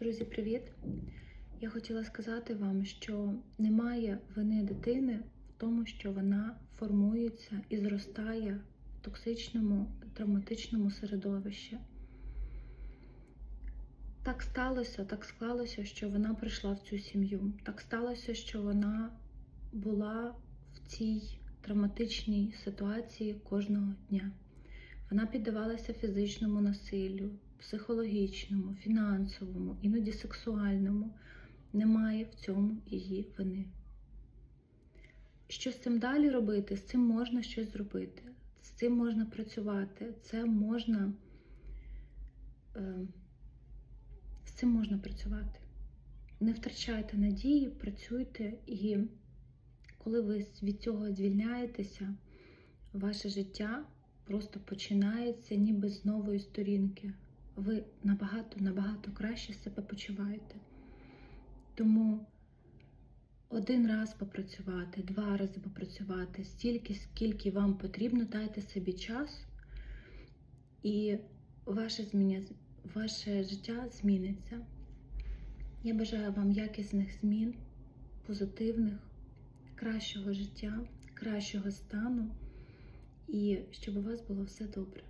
Друзі, привіт! Я хотіла сказати вам, що немає вини дитини в тому, що вона формується і зростає в токсичному, травматичному середовищі. Так сталося, так склалося, що вона прийшла в цю сім'ю. Так сталося, що вона була в цій травматичній ситуації кожного дня. Вона піддавалася фізичному насиллю, психологічному, фінансовому, іноді сексуальному. Немає в цьому її вини. Що з цим далі робити? З цим можна щось зробити, з цим можна працювати, це можна. Е, з цим можна працювати. Не втрачайте надії, працюйте, і коли ви від цього звільняєтеся, ваше життя просто починається ніби з нової сторінки. Ви набагато, набагато краще себе почуваєте. Тому один раз попрацювати, два рази попрацювати, стільки, скільки вам потрібно, дайте собі час, і ваше, зміня, ваше життя зміниться. Я бажаю вам якісних змін, позитивних, кращого життя, кращого стану і щоб у вас було все добре.